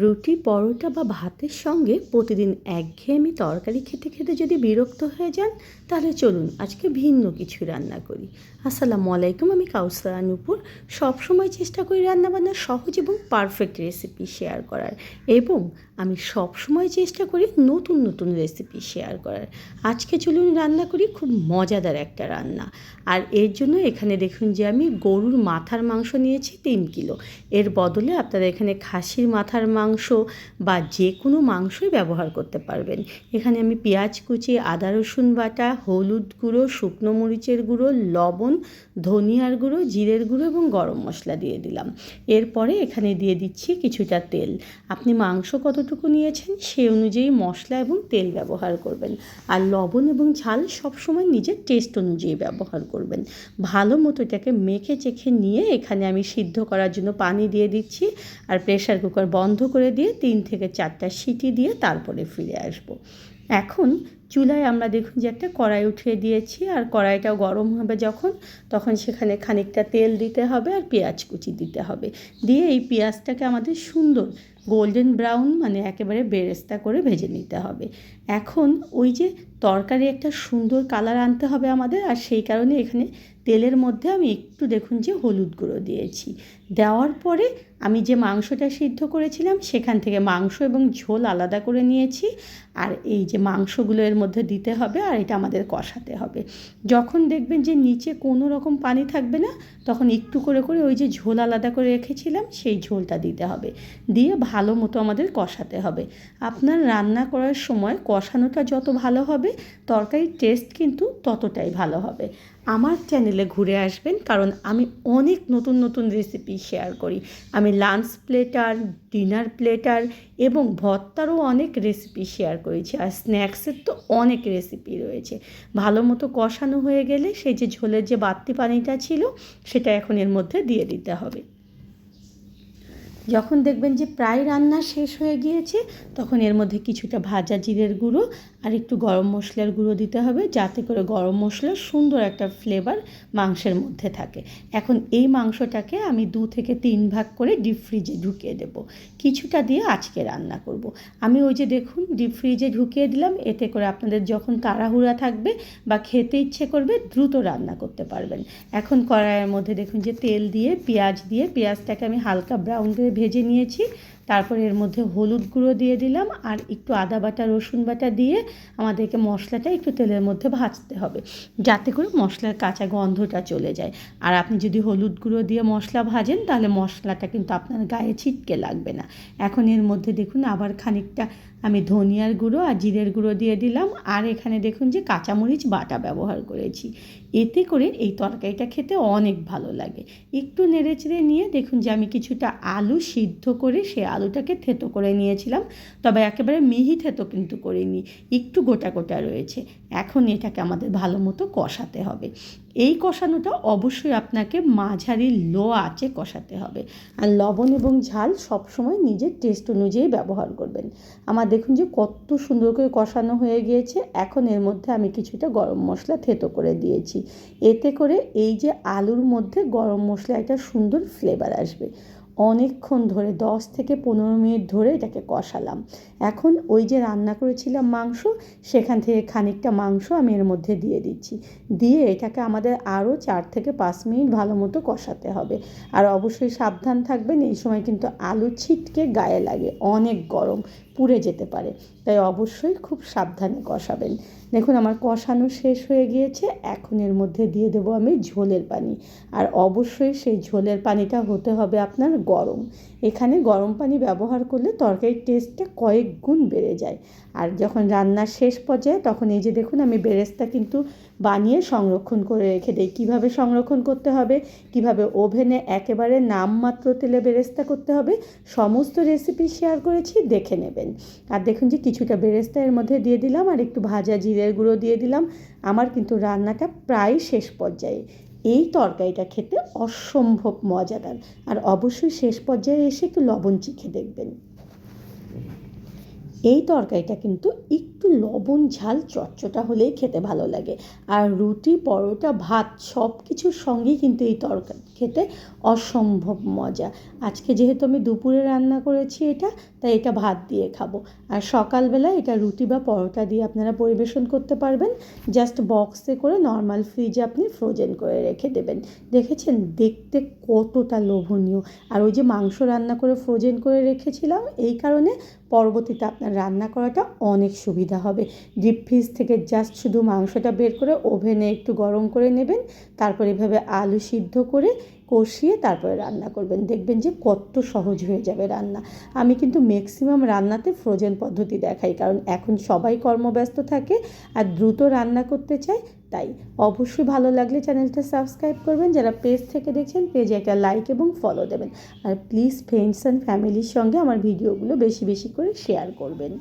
রুটি, পরোটা বা ভাতের সঙ্গে প্রতিদিন একঘেয়েমি তরকারি খেতে খেতে যদি বিরক্ত হয়ে যান, তাহলে চলুন আজকে ভিন্ন কিছু রান্না করি। আসসালামু আলাইকুম, আমি কাউসারা নূপুর সবসময় চেষ্টা করি রান্নাবান্না সহজ এবং পারফেক্ট রেসিপি শেয়ার করার এবং আমি সবসময় চেষ্টা করি নতুন নতুন রেসিপি শেয়ার করার। আজকে চলুন রান্না করি খুব মজাদার একটা রান্না। আর এর জন্য এখানে দেখুন যে আমি গরুর মাথার মাংস নিয়েছি তিন কিলো। এর বদলে আপনারা এখানে খাসির মাথার মাংস বা যে কোনো মাংসই ব্যবহার করতে পারবেন। এখানে আমি পেঁয়াজ কুচি, আদা রসুন বাটা, হলুদ গুঁড়ো, শুকনো মরিচের গুঁড়ো, লবণ, ধনিয়ার গুঁড়ো, জিরের গুঁড়ো এবং গরম মশলা দিয়ে দিলাম। এরপরে এখানে দিয়ে দিচ্ছি কিছুটা তেল। আপনি মাংস কতটুকু নিয়েছেন সে অনুযায়ী মশলা এবং তেল ব্যবহার করবেন। আর লবণ এবং ঝাল সবসময় নিজের টেস্ট অনুযায়ী ব্যবহার করবেন। ভালো মতো এটাকে মেখে চেখে নিয়ে এখানে আমি সিদ্ধ করার জন্য পানি দিয়ে দিচ্ছি। আর প্রেশার কুকার বন্ধ করে দিয়ে তিন থেকে চারটা সিটি দিয়ে তারপরে ফিরে আসব। এখন চুলায় আমরা দেখুন যে একটা কড়াই উঠিয়ে দিয়েছি, আর কড়াইটাও গরম হবে যখন, তখন সেখানে খানিকটা তেল দিতে হবে আর পেঁয়াজ কুচি দিতে হবে। দিয়ে এই পেঁয়াজটাকে আমাদের সুন্দর গোল্ডেন ব্রাউন মানে একেবারে বেরেস্তা করে ভেজে নিতে হবে। এখন ওই যে তরকারি একটা সুন্দর কালার আনতে হবে আমাদের, আর সেই কারণে এখানে তেলের মধ্যে আমি একটু দেখুন যে হলুদ গুঁড়ো দিয়েছি। দেওয়ার পরে আমি যে মাংসটা সিদ্ধ করেছিলাম, সেখান থেকে মাংস এবং ঝোল আলাদা করে নিয়েছি, আর এই যে মাংসগুলো এর মধ্যে দিতে হবে, আর এটা আমাদের কষাতে হবে। যখন দেখবেন যে নিচে কোনো রকম পানি থাকবে না, তখন একটু করে করে ওই যে ঝোল আলাদা করে রেখেছিলাম, সেই ঝোলটা দিতে হবে। দিয়ে ভালো মতো আমাদের কষাতে হবে। আপনার রান্না করার সময় কষানোটা যত ভালো হবে, তরকারির টেস্ট কিন্তু ততটাই ভালো হবে। আমার চ্যানেলে ঘুরে আসবেন, কারণ আমি অনেক নতুন নতুন রেসিপি শেয়ার করি। আমি লাঞ্চ প্লেটার ডিনার প্লেটার এবং ভর্তারও অনেক রেসিপি শেয়ার করেছি, আর স্ন্যাক্সের তো অনেক রেসিপি রয়েছে। ভালো মতো কষানো হয়ে গেলে সেই যে ঝোলের যে বাড়তি পানিটা ছিল, সেটা এখন এর মধ্যে দিয়ে দিতে হবে। যখন দেখবেন যে প্রায় রান্না শেষ হয়ে গিয়েছে, তখন এর মধ্যে কিছুটা ভাজা জিরের গুঁড়ো আর একটু গরম মশলার গুঁড়ো দিতে হবে, যাতে করে গরম মশলার সুন্দর একটা ফ্লেভার মাংসের মধ্যে থাকে। এখন এই মাংসটাকে আমি দু থেকে তিন ভাগ করে ডিপ ফ্রিজে ঢুকিয়ে দেব। কিছুটা দিয়ে আজকে রান্না করব। আমি ওই যে দেখুন ডিপ ফ্রিজে ঢুকিয়ে দিলাম, এতে করে আপনাদের যখন তাড়াহুড়া থাকবে বা খেতে ইচ্ছে করবে, দ্রুত রান্না করতে পারবেন। এখন কড়াইয়ের মধ্যে দেখুন যে তেল দিয়ে, পেঁয়াজ দিয়ে, পেঁয়াজটাকে আমি হালকা ব্রাউন করে ভেজে নিয়েছি। তারপর এর মধ্যে হলুদ গুঁড়ো দিয়ে দিলাম আর একটু আদা বাটা, রসুন বাটা দিয়ে আমাদেরকে মশলাটা একটু তেলের মধ্যে ভাজতে হবে যাতে করে মশলার কাঁচা গন্ধটা চলে যায়। আর আপনি যদি হলুদ গুঁড়ো দিয়ে মশলা ভাজেন তাহলে মশলাটা কিন্তু আপনার গায়ে ছিটকে লাগবে না। এখন এর মধ্যে দেখুন আবার খানিকটা আমি ধনিয়ার গুঁড়ো আর জিরের গুঁড়ো দিয়ে দিলাম আর এখানে দেখুন যে কাঁচামরিচ বাটা ব্যবহার করেছি। এতে করে এই তরকারিটা খেতে অনেক ভালো লাগে। একটু নেড়ে চেড়ে নিয়ে দেখুন যে আমি কিছুটা আলু সিদ্ধ করে সে আলুটাকে থেতো করে নিয়েছিলাম, তবে একেবারে মিহি থেতো কিন্তু করিনি, একটু গোটা গোটা রয়েছে। এখন এটাকে আমাদের ভালো মতো কষাতে হবে। এই কষানোটা অবশ্যই আপনাকে মাঝারি লো আঁচে কষাতে হবে। আর লবণ এবং ঝাল সবসময় নিজের টেস্ট অনুযায়ী ব্যবহার করবেন। আমার দেখুন যে কত সুন্দর করে কষানো হয়ে গিয়েছে, এখন এর মধ্যে আমি কিছুটা গরম মশলা থেতো করে দিয়েছি। এতে করে এই যে আলুর মধ্যে গরম মশলা, একটা সুন্দর ফ্লেভার আসবে। অনেকক্ষণ ধরে দশ থেকে পনেরো মিনিট ধরে এটাকে কষালাম। এখন ওই যে রান্না করেছিলাম মাংস, সেখান থেকে খানিকটা মাংস আমি এর মধ্যে দিয়ে দিচ্ছি। দিয়ে এটাকে আমাদের আরও চার থেকে পাঁচ মিনিট ভালো মতো কষাতে হবে। আর অবশ্যই সাবধান থাকবেন, এই সময় কিন্তু আলু ছিটকে গায়ে লাগে, অনেক গরম, পুড়ে যেতে পারে। তাই অবশ্যই খুব সাবধানে কষাবেন। দেখুন, আমার কষানো শেষ হয়ে গিয়েছে, এখন এর মধ্যে দিয়ে দেবো আমি ঝোলের পানি। আর অবশ্যই সেই ঝোলের পানিটা হতে হবে আপনার গরম। এখানে গরম পানি ব্যবহার করলে তরকারির টেস্টটা কয়েক গুণ বেড়ে যায়। আর যখন রান্নার শেষ পর্যায়ে তখন এই যে দেখুন আমি বেরেস্তা কিন্তু বানিয়ে সংরক্ষণ করে রেখে দিই। কীভাবে সংরক্ষণ করতে হবে? কীভাবে ওভেনে একেবারে নামমাত্র তেলে বেরেস্তা করতে হবে? সমস্ত রেসিপি শেয়ার করেছি, দেখে নেবেন। আর দেখুন যে কিছুটা বেরেস্তা এর মধ্যে দিয়ে দিলাম আর একটু ভাজা জিরের গুঁড়ো দিয়ে দিলাম। আমার কিন্তু রান্নাটা প্রায় শেষ পর্যায়ে। এই তরকারিটা খেতে অসম্ভব মজাদার। আর অবশ্যই শেষ পর্যায়ে এসে একটু লবণ চিখে দেখবেন। এই তরকারিটা কিন্তু একটু লবণ, ঝাল চটচটা হলেই খেতে ভালো লাগে। আর রুটি, পরোটা, ভাত সব কিছুর সঙ্গেই কিন্তু এই তরকারি খেতে অসম্ভব মজা। আজকে যেহেতু আমি দুপুরে রান্না করেছি এটা, তাই এটা ভাত দিয়ে খাব। আর সকালবেলা এটা রুটি বা পরোটা দিয়ে আপনারা পরিবেশন করতে পারবেন। জাস্ট বক্সে করে নর্মাল ফ্রিজে আপনি ফ্রোজেন করে রেখে দেবেন। দেখেছেন? দেখতে কতটা লোভনীয়। আর ওই যে মাংস রান্না করে ফ্রোজেন করে রেখেছিলাম, এই কারণে পরবর্তীতে আপনার রান্না করাটা অনেক সুবিধা হবে। ডিপ ফ্রিজ থেকে জাস্ট শুধু মাংসটা বের করে ওভেনে একটু গরম করে নেবেন, তারপর এভাবে আলু সিদ্ধ করে কষিয়ে তারপরে রান্না করবেন। দেখবেন যে কত সহজ হয়ে যাবে রান্না। আমি কিন্তু ম্যাক্সিমাম রান্নাতে ফ্রোজেন পদ্ধতি দেখাই, কারণ এখন সবাই কর্মব্যস্ত থাকে আর দ্রুত রান্না করতে চায়, তাই অবশ্যই ভালো লাগলে চ্যানেলটা সাবস্ক্রাইব করবেন। যারা পেজ থেকে দেখছেন পেজে একটা লাইক এবং ফলো দেবেন। আর প্লিজ ফ্রেন্ডস অ্যান্ড ফ্যামিলির সঙ্গে আমার ভিডিওগুলো বেশি বেশি করে শেয়ার করবেন।